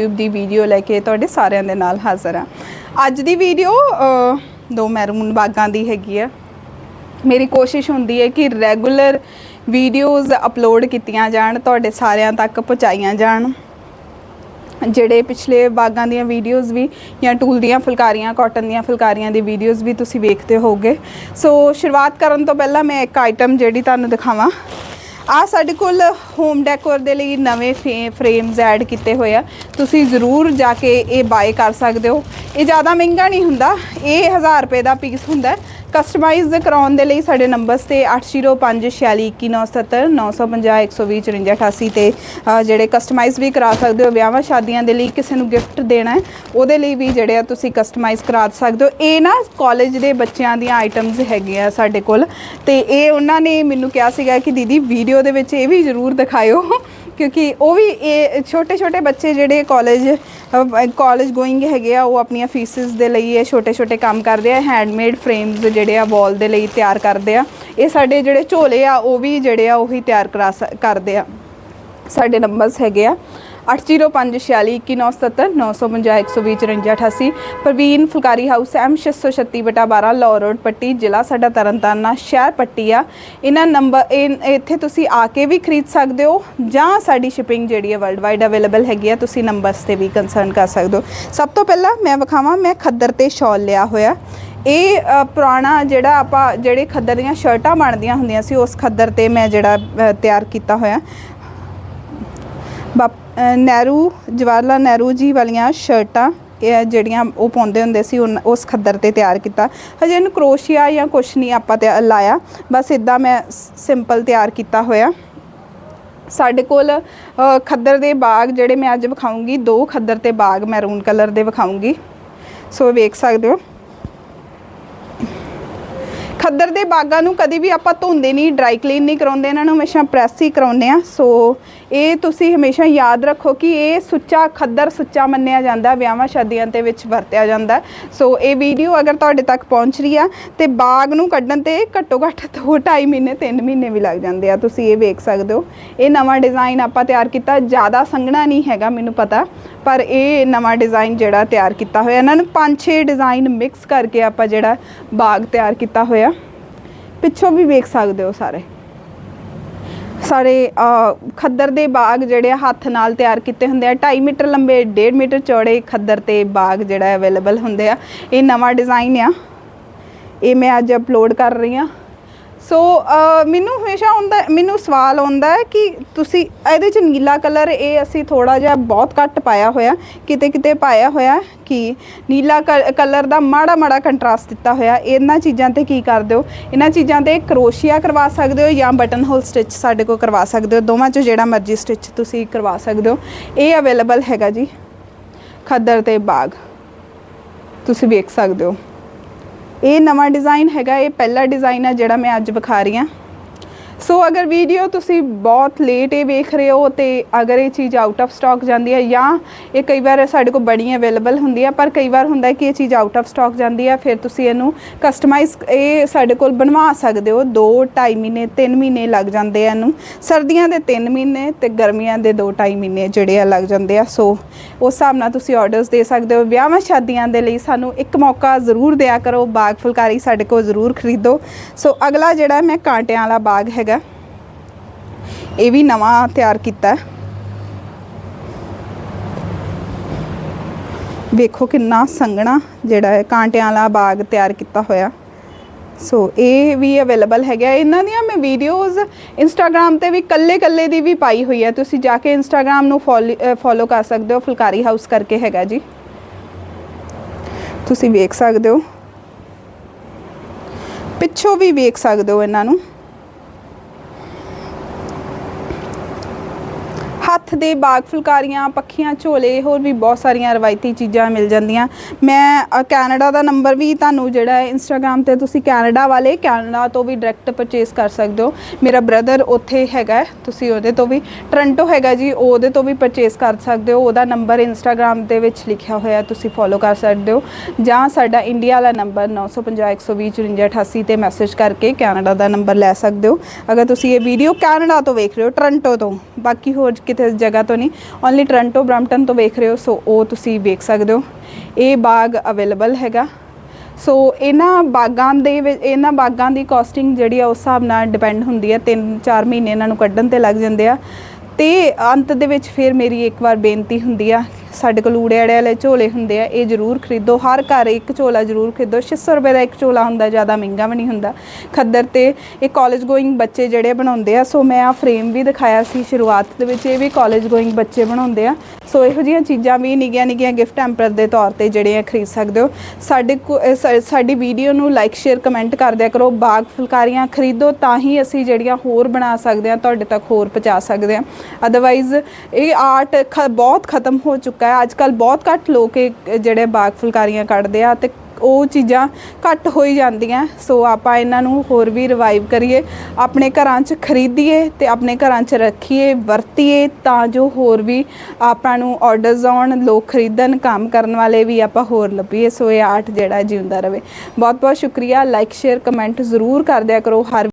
YouTube ਦੀ video ਲੈ ਕੇ ਤੁਹਾਡੇ ਸਾਰਿਆਂ ਦੇ ਨਾਲ ਹਾਜ਼ਰ ਆ ਅੱਜ ਦੀ ਵੀਡੀਓ ਦੋ ਮੈਰੂਨ ਬਾਗਾਂ ਦੀ ਹੈਗੀ ਆ। ਮੇਰੀ ਕੋਸ਼ਿਸ਼ ਹੁੰਦੀ ਹੈ ਕਿ ਰੈਗੂਲਰ ਵੀਡੀਓਜ਼ ਅਪਲੋਡ ਕੀਤੀਆਂ ਜਾਣ, ਤੁਹਾਡੇ ਸਾਰਿਆਂ ਤੱਕ ਪਹੁੰਚਾਈਆਂ ਜਾਣ। ਜਿਹੜੇ ਪਿਛਲੇ ਬਾਗਾਂ ਦੀਆਂ ਵੀਡੀਓਜ਼ ਵੀ ਜਾਂ ਟੂਲ ਦੀਆਂ ਫੁਲਕਾਰੀਆਂ ਕਾਟਨ ਦੀਆਂ ਫੁਲਕਾਰੀਆਂ ਦੀ ਵੀਡੀਓਜ਼ ਵੀ ਤੁਸੀਂ ਵੇਖਦੇ ਹੋਗੇ ਸੋ ਸ਼ੁਰੂਆਤ ਕਰਨ ਤੋਂ ਪਹਿਲਾਂ ਮੈਂ ਇੱਕ ਆਈਟਮ ਜਿਹੜੀ ਤੁਹਾਨੂੰ ਦਿਖਾਵਾਂ। ਆ ਸਾਡੇ ਕੋਲ ਹੋਮ ਡੈਕੋਰ ਦੇ ਲਈ ਨਵੇਂ ਫਰੇਮਸ ਐਡ ਕੀਤੇ ਹੋਏ ਆ। ਤੁਸੀਂ ਜ਼ਰੂਰ ਜਾ ਕੇ ਇਹ ਬਾਏ ਕਰ ਸਕਦੇ ਹੋ। ਇਹ ਜ਼ਿਆਦਾ ਮਹਿੰਗਾ ਨਹੀਂ ਹੁੰਦਾ। ਇਹ 1000 ਰੁਪਏ ਦਾ ਪੀਸ ਹੁੰਦਾ ਕਸਟਮਾਈਜ਼ ਕਰਾਉਣ ਦੇ ਲਈ ਸਾਡੇ ਨੰਬਰਸ ਤੇ 8056211970 950 ਤੇ ਜਿਹੜੇ ਕਸਟਮਾਈਜ਼ ਵੀ ਕਰਾ ਸਕਦੇ ਹੋ ਵਿਆਹਾਂ ਸ਼ਾਦੀਆਂ ਦੇ ਲਈ, ਕਿਸੇ ਨੂੰ ਗਿਫਟ ਦੇਣਾ ਹੈ, ਉਹਦੇ ਲਈ ਵੀ ਜਿਹੜੇ ਆ ਤੁਸੀਂ ਕਸਟਮਾਈਜ਼ ਕਰਾ ਸਕਦੇ ਹੋ। ਇਹ ਨਾ ਕਾਲਜ ਦੇ ਬੱਚਿਆਂ ਦੀਆਂ ਆਈਟਮਸ ਹੈਗੀਆਂ ਸਾਡੇ ਕੋਲ ਤੇ ਇਹ ਉਹਨਾਂ ਨੇ ਮੈਨੂੰ ਕਿਹਾ ਸੀਗਾ ਕਿ ਦੀਦੀ ਵੀਡੀਓ ਦੇ ਵਿੱਚ ਇਹ ਵੀ ਜ਼ਰੂਰ ਦਿਖਾਇਓ ਕਿਉਂਕਿ ਉਹ ਵੀ ਇਹ ਛੋਟੇ ਛੋਟੇ ਬੱਚੇ ਜਿਹੜੇ ਕਾਲਜ ਕਾਲਜ ਗੋਇੰਗ ਹੈਗੇ ਆ, ਉਹ ਆਪਣੀਆਂ ਫੀਸਿਸ ਦੇ ਲਈ ਇਹ ਛੋਟੇ ਛੋਟੇ ਕੰਮ ਕਰਦੇ ਆ ਹੈਂਡਮੇਡ ਫਰੇਮਸ ਜਿਹੜੇ ਆ ਵਾਲ ਦੇ ਲਈ ਤਿਆਰ ਕਰਦੇ ਆ। ਇਹ ਸਾਡੇ ਜਿਹੜੇ ਝੋਲੇ ਆ, ਉਹ ਵੀ ਜਿਹੜੇ ਆ ਉਹੀ ਤਿਆਰ ਕਰਾ ਸ- ਕਰਦੇ ਆ। ਸਾਡੇ ਨੰਬਰਸ ਹੈਗੇ ਆ। 80561970 ਪ੍ਰਵੀਨ ਫੁਲਕਾਰੀ ਹਾਊਸ ਐਮ 636 ਬਟਾ 12 ਲਾਹੌਰ ਰੋਡ ਪੱਟੀ, ਜ਼ਿਲ੍ਹਾ ਸਾਡਾ ਤਰਨਤਾਰਨ ਆ ਸ਼ਹਿਰ ਪੱਟੀ ਆ। ਇਹਨਾਂ ਨੰਬਰ ਇਹ- ਇੱਥੇ ਤੁਸੀਂ ਆ ਕੇ ਵੀ ਖਰੀਦ ਸਕਦੇ ਹੋ ਜਾਂ ਸਾਡੀ ਸ਼ਿਪਿੰਗ ਜਿਹੜੀ ਹੈ ਵਰਲਡ ਵਾਈਡ ਅਵੇਲੇਬਲ ਹੈਗੀ ਆ, ਤੁਸੀਂ ਨੰਬਰਸ ਤੇ ਵੀ ਕੰਸਰਨ ਕਰ ਸਕਦੇ ਹੋ। ਸਭ ਤੋਂ ਪਹਿਲਾਂ ਮੈਂ ਵਿਖਾਵਾਂ, ਮੈਂ ਖੱਦਰ ਤੇ ਸ਼ਾਲ ਲਿਆ ਹੋਇਆ। ਇਹ ਪੁਰਾਣਾ ਜਿਹੜਾ ਆਪਾਂ ਜਿਹੜੇ ਖੱਦਰ ਦੀਆਂ ਸ਼ਰਟਾਂ ਬਣਦੀਆਂ ਹੁੰਦੀਆਂ ਸੀ, ਉਸ ਖੱਦਰ ਤੇ ਮੈਂ ਜਿਹੜਾ ਤਿਆਰ ਕੀਤਾ ਹੋਇਆ। ਬਾਪ ਨਹਿਰੂ ਜਵਾਹਰ ਲਾਲ ਨਹਿਰੂ ਜੀ ਵਾਲੀਆਂ ਸ਼ਰਟਾਂ ਇਹ ਜਿਹੜੀਆਂ ਉਹ ਪਾਉਂਦੇ ਹੁੰਦੇ ਸੀ ਉਨ- ਉਸ ਖੱਦਰ ਤੇ ਤਿਆਰ ਕੀਤਾ। ਹਜੇ ਇਹਨੂੰ ਕਰੋਸ਼ੀਆ ਜਾਂ ਕੁਛ ਨਹੀਂ ਆਪਾਂ ਤੇ ਲਾਇਆ ਬਸ ਇਦਾਂ ਮੈਂ ਸਿੰਪਲ ਤਿਆਰ ਕੀਤਾ ਹੋਇਆ। ਸਾਡੇ ਕੋਲ ਅ, ਖੱਦਰ ਦੇ ਬਾਗ ਜਿਹੜੇ ਮੈਂ ਅੱਜ ਵਿਖਾਉਂਗੀ ਦੋ ਖੱਦਰ ਤੇ ਬਾਗ ਮੈਰੂਨ ਕਲਰ ਦੇ ਵਿਖਾਉਂਗੀ ਸੋ ਵੇਖ ਸਕਦੇ ਹੋ। ਖੱਦਰ ਦੇ ਬਾਗਾਂ ਨੂੰ ਕਦੀ ਵੀ ਆਪਾਂ ਧੋਂਦੇ ਨਹੀਂ ਡਰਾਈ ਕਲੀਨ ਨਹੀਂ ਕਰਾਉਂਦੇ, ਇਹਨਾਂ ਨੂੰ ਹਮੇਸ਼ਾ ਪ੍ਰੈਸ ਹੀ ਕਰਾਉਂਦੇ ਆ ਸੋ ਇਹ ਤੁਸੀਂ ਹਮੇਸ਼ਾ ਯਾਦ ਰੱਖੋ ਕਿ ਇਹ ਸੁੱਚਾ ਖੱਦਰ ਸੁੱਚਾ ਮੰਨਿਆ ਜਾਂਦਾ, ਵਿਆਹਾਂ ਸ਼ਾਦੀਆਂ ਦੇ ਵਿੱਚ ਵਰਤਿਆ ਜਾਂਦਾ। ਸੋ ਇਹ ਵੀਡੀਓ ਅਗਰ ਤੁਹਾਡੇ ਤੱਕ ਪਹੁੰਚ ਰਹੀ ਆ, ਤੇ ਬਾਗ ਨੂੰ ਕੱਢਣ ਤੇ ਘੱਟੋ ਘੱਟ 2.5 ਮਹੀਨੇ 3 ਮਹੀਨੇ ਵੀ ਲੱਗ ਜਾਂਦੇ ਆ। ਤੁਸੀਂ ਇਹ ਵੇਖ ਸਕਦੇ ਹੋ। ਇਹ ਨਵਾਂ ਡਿਜ਼ਾਈਨ ਆਪਾਂ ਤਿਆਰ ਕੀਤਾ, ਜ਼ਿਆਦਾ ਸੰਘਣਾ ਨਹੀਂ ਹੈਗਾ, ਮੈਨੂੰ ਪਤਾ। ਪਰ ਇਹ ਨਵਾਂ ਡਿਜ਼ਾਈਨ ਜਿਹੜਾ ਤਿਆਰ ਕੀਤਾ ਹੋਇਆ, ਇਹਨਾਂ ਨੂੰ ਪੰਜ ਛੇ ਡਿਜ਼ਾਈਨ ਮਿਕਸ ਕਰਕੇ ਆਪਾਂ ਜਿਹੜਾ ਬਾਗ ਤਿਆਰ ਕੀਤਾ ਹੋਇਆ। ਪਿੱਛੋਂ ਵੀ ਵੇਖ ਸਕਦੇ ਹੋ ਸਾਰੇ। ਸਾਰੇ ਅ, ਖੱਦਰ ਦੇ ਬਾਗ ਜਿਹੜੇ ਆ ਹੱਥ ਨਾਲ ਤਿਆਰ ਕੀਤੇ ਹੁੰਦੇ ਆ। 2.5 ਮੀਟਰ ਲੰਬੇ 1.5 ਮੀਟਰ ਚੌੜੇ ਖੱਦਰ ਤੇ ਬਾਗ ਜਿਹੜਾ ਅਵੇਲੇਬਲ ਹੁੰਦੇ ਆ। ਇਹ ਨਵਾਂ ਡਿਜ਼ਾਈਨ ਆ। ਇਹ ਮੈਂ ਅੱਜ ਅਪਲੋਡ ਕਰ ਰਹੀ ਆ। ਸੋ uh, ਮੈਨੂੰ ਹਮੇਸ਼ਾ ਆਉਂਦਾ ਮੈਨੂੰ ਸਵਾਲ ਆਉਂਦਾ ਹੈ ਕਿ ਤੁਸੀਂ ਇਹਦੇ ਚ ਨੀਲਾ ਕਲਰ ਇਹ ਅਸੀਂ ਥੋੜਾ ਜਿਹਾ ਬਹੁਤ ਘੱਟ ਪਾਇਆ ਹੋਇਆ, ਕਿਤੇ ਕਿਤੇ ਪਾਇਆ ਹੋਇਆ ਕਿ ਨੀਲਾ ਕਲਰ ਦਾ ਮਾੜਾ ਮਾੜਾ ਕੰਟਰਾਸਟ ਦਿੱਤਾ ਹੋਇਆ, ਇਹਨਾਂ ਚੀਜ਼ਾਂ ਤੇ ਕੀ ਕਰਦੇ ਹੋ? ਇਹਨਾਂ ਚੀਜ਼ਾਂ ਤੇ ਕਰੋਸ਼ੀਆ ਕਰਵਾ ਸਕਦੇ ਹੋ ਜਾਂ ਬਟਨ ਹੋਲ ਸਟਿਚ ਸਾਡੇ ਕੋਲ ਕਰਵਾ ਸਕਦੇ ਹੋ? ਦੋਵਾਂ ਚੋਂ ਜਿਹੜਾ ਮਰਜ਼ੀ ਸਟਿਚ ਤੁਸੀਂ ਕਰਵਾ ਸਕਦੇ ਹੋ। ਇਹ ਅਵੇਲੇਬਲ ਹੈਗਾ ਜੀ ਖੱਦਰ ਤੇ ਬਾਗ। ਤੁਸੀਂ ਵੇਖ ਸਕਦੇ ਹੋ। ਇਹ ਨਵਾਂ ਡਿਜ਼ਾਈਨ ਹੈਗਾ ਇਹ ਪਹਿਲਾ ਡਿਜ਼ਾਈਨ ਆ ਜਿਹੜਾ ਮੈਂ ਅੱਜ ਵਿਖਾ ਰਹੀ ਹਾਂ। ਸੋ ਅਗਰ ਵੀਡੀਓ ਤੁਸੀਂ ਬਹੁਤ ਲੇਟ ਇਹ ਵੇਖ ਰਹੇ ਹੋ ਤੇ ਅਗਰ ਇਹ ਚੀਜ਼ ਆਊਟ ਆਫ ਸਟਾਕ ਜਾਂਦੀ ਹੈ ਜਾਂ ਇਹ ਕਈ ਵਾਰ ਸਾਡੇ ਕੋਲ ਬੜੀ ਅਵੇਲੇਬਲ ਹੁੰਦੀ ਹੈ, ਪਰ ਕਈ ਵਾਰ ਹੁੰਦਾ ਕਿ ਇਹ ਚੀਜ਼ ਆਊਟ ਆਫ ਸਟਾਕ ਜਾਂਦੀ ਹੈ, ਫਿਰ ਤੁਸੀਂ ਇਹਨੂੰ ਕਸਟਮਾਈਜ਼ ਇਹ ਸਾਡੇ ਕੋਲ ਬਣਵਾ ਸਕਦੇ ਹੋ। 2 2.5 ਮਹੀਨੇ 3 ਮਹੀਨੇ ਲੱਗ ਜਾਂਦੇ ਆ ਇਹਨੂੰ। ਸਰਦੀਆਂ ਦੇ 3 ਮਹੀਨੇ ਤੇ ਗਰਮੀਆਂ ਦੇ 2 2.5 ਮਹੀਨੇ ਜਿਹੜੇ ਆ ਲੱਗ ਜਾਂਦੇ ਆ। ਸੋ ਉਸ ਹਿਸਾਬ ਨਾਲ ਤੁਸੀਂ ਆਰਡਰਸ ਦੇ ਸਕਦੇ ਹੋ। ਵਿਆਹਾਂ ਸ਼ਾਦੀਆਂ ਦੇ ਲਈ ਸਾਨੂੰ ਇੱਕ ਮੌਕਾ ਜ਼ਰੂਰ ਦਿਆ ਕਰੋ। ਬਾਗ ਫੁਲਕਾਰੀ ਸਾਡੇ ਕੋਲ ਜ਼ਰੂਰ ਖਰੀਦੋ। ਸੋ ਅਗਲਾ ਜਿਹੜਾ ਮੈਂ ਕਾਂਟਿਆਂ ਵਾਲਾ ਬਾਗ ਹੈਗਾ ਇਹ ਵੀ ਨਵਾਂ ਤਿਆਰ ਕੀਤਾ ਹੈ। ਵੇਖੋ ਕਿੰਨਾ ਸੰਘਣਾ ਜਿਹੜਾ ਹੈ, ਕਾਂਟਿਆਂ ਵਾਲਾ ਬਾਗ ਤਿਆਰ ਕੀਤਾ ਹੋਇਆ। ਸੋ ਇਹ ਵੀ ਅਵੇਲੇਬਲ ਹੈਗਾ ਇਹਨਾਂ ਦੀਆਂ ਮੈਂ ਵੀਡੀਓਜ਼ ਇੰਸਟਾਗ੍ਰam ਤੇ ਵੀ ਕੱਲੇ ਕੱਲੇ ਦੀ ਵੀ ਪਾਈ ਹੋਈ ਹੈ। ਤੁਸੀਂ ਜਾ ਕੇ ਇੰਸਟਾਗ੍ਰam ਨੂੰ ਫੋਲੋ ਕਰ ਸਕਦੇ ਹੋ। ਫੁਲਕਾਰੀ ਹਾਊਸ ਕਰਕੇ ਹੈਗਾ ਜੀ। ਤੁਸੀਂ ਵੇਖ ਸਕਦੇ ਹੋ। ਪਿੱਛੋਂ ਵੀ ਵੇਖ ਸਕਦੇ ਹੋ ਇਹਨਾਂ ਨੂੰ। ਹੱਥ ਦੇ ਬਾਗ ਫੁਲਕਾਰੀਆਂ, ਪੱਖੀਆਂ, ਝੋਲੇ, ਹੋਰ ਵੀ ਬਹੁਤ ਸਾਰੀਆਂ ਰਵਾਇਤੀ ਚੀਜ਼ਾਂ ਮਿਲ ਜਾਂਦੀਆਂ। ਮੈਂ ਕੈਨੇਡਾ ਦਾ ਨੰਬਰ ਵੀ ਤੁਹਾਨੂੰ ਜਿਹੜਾ ਹੈ ਇੰਸਟਾਗ੍ਰam ਤੇ ਤੁਸੀਂ ਕੈਨੇਡਾ ਵਾਲੇ, ਕੈਨੇਡਾ ਤੋਂ ਵੀ ਡਾਇਰੈਕਟ ਪਰਚੇਸ ਕਰ ਸਕਦੇ ਹੋ। ਮੇਰਾ ਬ੍ਰਦਰ ਉੱਥੇ ਹੈਗਾ ਤੁਸੀਂ ਉਹਦੇ ਤੋਂ ਵੀ ਟੋਰਾਂਟੋ ਹੈਗਾ ਜੀ ਉਹਦੇ ਤੋਂ ਵੀ ਪਰਚੇਸ ਕਰ ਸਕਦੇ ਹੋ। ਉਹਦਾ ਨੰਬਰ ਇੰਸਟਾਗ੍ਰam ਦੇ ਵਿੱਚ ਲਿਖਿਆ ਹੋਇਆ ਤੁਸੀਂ ਫੋਲੋ ਕਰ ਸਕਦੇ ਹੋ। ਜਾਂ ਸਾਡਾ ਇੰਡੀਆ ਵਾਲਾ ਨੰਬਰ 950 120 5488 ਤੇ ਮੈਸੇਜ ਕਰਕੇ ਕੈਨੇਡਾ ਦਾ ਨੰਬਰ ਲੈ ਸਕਦੇ ਹੋ। ਅਗਰ ਤੁਸੀਂ ਇਹ ਵੀਡੀਓ ਕੈਨੇਡਾ ਤੋਂ ਵੇਖ ਰਹੇ ਹੋ ਟੋਰਾਂਟੋ ਤੋਂ, ਬਾਕੀ ਹੋਰ ਕਿਤੇ ਜਗ੍ਹਾ ਤੋਂ ਨਹੀਂ। ਓਨਲੀ ਟੋਰਾਂਟੋ ਬ੍ਰੈਂਪਟਨ ਤੋਂ ਵੇਖ ਰਹੇ ਹੋ ਸੋ ਉਹ ਤੁਸੀਂ ਵੇਖ ਸਕਦੇ ਹੋ। ਇਹ ਬਾਗ ਅਵੇਲੇਬਲ ਹੈਗਾ। ਸੋ ਇਹਨਾਂ ਬਾਗਾਂ ਦੇ ਵਿੱਚ ਇਹਨਾਂ ਬਾਗਾਂ ਦੀ ਕਾਸਟਿੰਗ ਜਿਹੜੀ ਆ, ਉਸ ਹਿਸਾਬ ਨਾਲ ਡਿਪੈਂਡ ਹੁੰਦੀ ਹੈ 3-4 ਮਹੀਨੇ ਇਹਨਾਂ ਨੂੰ ਕੱਢਣ ਤੇ ਲੱਗ ਜਾਂਦੇ ਆ। ਤੇ ਅੰਤ ਦੇ ਵਿੱਚ ਫਿਰ ਮੇਰੀ ਇੱਕ ਵਾਰ ਬੇਨਤੀ ਹੁੰਦੀ ਆ ਸਾਡੇ ਕੋਲ ਊੜੇ ਆੜੇ ਵਾਲੇ ਝੋਲੇ ਹੁੰਦੇ ਆ, ਇਹ ਜ਼ਰੂਰ ਖਰੀਦੋ। ਹਰ ਘਰ ਇੱਕ ਝੋਲਾ ਜ਼ਰੂਰ ਖਰੀਦੋ। 600 ਰੁਪਏ ਦਾ ਇੱਕ ਝੋਲਾ ਹੁੰਦਾ, ਜ਼ਿਆਦਾ ਮਹਿੰਗਾ ਵੀ ਨਹੀਂ ਹੁੰਦਾ। ਖੱਦਰ ਤੇ ਇਹ ਕਾਲਜ ਗੋਇੰਗ ਬੱਚੇ ਜਿਹੜੇ ਬਣਾਉਂਦੇ ਆ, ਸੋ ਮੈਂ ਆ ਫਰੇਮ ਵੀ ਦਿਖਾਇਆ ਸੀ ਸ਼ੁਰੂਆਤ ਦੇ ਵਿੱਚ, ਇਹ ਵੀ ਕਾਲਜ ਗੋਇੰਗ ਬੱਚੇ ਬਣਾਉਂਦੇ ਆ। ਸੋ ਇਹੋ ਜਿਹੀਆਂ ਚੀਜ਼ਾਂ ਵੀ ਨਿੱਕੀਆਂ ਨਿੱਕੀਆਂ ਗਿਫਟ ਹੈਂਪਰ ਦੇ ਤੌਰ ਤੇ ਜਿਹੜੇ ਆ ਖਰੀਦ ਸਕਦੇ ਹੋ। ਸਾਡੇ ਕੋ- ਸਾਡੀ ਵੀਡੀਓ ਨੂੰ ਲਾਈਕ, ਸ਼ੇਅਰ, ਕਮੈਂਟ ਕਰ ਦਿਆ ਕਰੋ। ਬਾਗ ਫੁਲਕਾਰੀਆਂ ਖਰੀਦੋ ਤਾਂ ਹੀ ਅਸੀਂ ਜਿਹੜੀਆਂ ਹੋਰ ਬਣਾ ਸਕਦੇ ਹਾਂ, ਤੁਹਾਡੇ ਤੱਕ ਹੋਰ ਪਹੁੰਚਾ ਸਕਦੇ ਹਾਂ। ਅਦਰਵਾਈਜ਼ ਇਹ ਆਰਟ ਖ ਬਹੁਤ ਖਤਮ ਹੋ ਚੁੱਕਾ ਹੈ। ਅੱਜ ਕੱਲ ਬਹੁਤ ਘੱਟ ਲੋਕ ਇਹ ਜਿਹੜੇ ਬਾਗ ਫੁਲਕਾਰੀਆਂ ਕੱਢਦੇ ਆ ਤੇ ਉਹ ਚੀਜ਼ਾਂ ਘੱਟ ਹੋਈ ਜਾਂਦੀਆਂ। ਸੋ ਆਪਾਂ ਇਹਨਾਂ ਨੂੰ ਹੋਰ ਵੀ ਰਿਵਾਈਵ ਕਰੀਏ, ਆਪਣੇ ਘਰਾਂ 'ਚ ਖਰੀਦੀਏ ਤੇ ਆਪਣੇ ਘਰਾਂ 'ਚ ਰੱਖੀਏ, ਵਰਤੀਏ ਤਾਂ ਜੋ ਹੋਰ ਵੀ ਆਪਾਂ ਨੂੰ ਆਰਡਰਸ ਆਉਣ, ਲੋਕ ਖਰੀਦਣ, ਕੰਮ ਕਰਨ ਵਾਲੇ ਵੀ ਆਪਾਂ ਹੋਰ ਲੱਭੀਏ। ਸੋ ਇਹ ਆਰਟ ਜਿਹੜਾ ਜਿਉਂਦਾ ਰਵੇ ਬਹੁਤ ਬਹੁਤ ਸ਼ੁਕਰੀਆ। ਲਾਈਕ ਸ਼ੇਅਰ ਕਮੈਂਟ ਜ਼ਰੂਰ ਕਰ ਦਿਆ ਕਰੋ। ਹਰ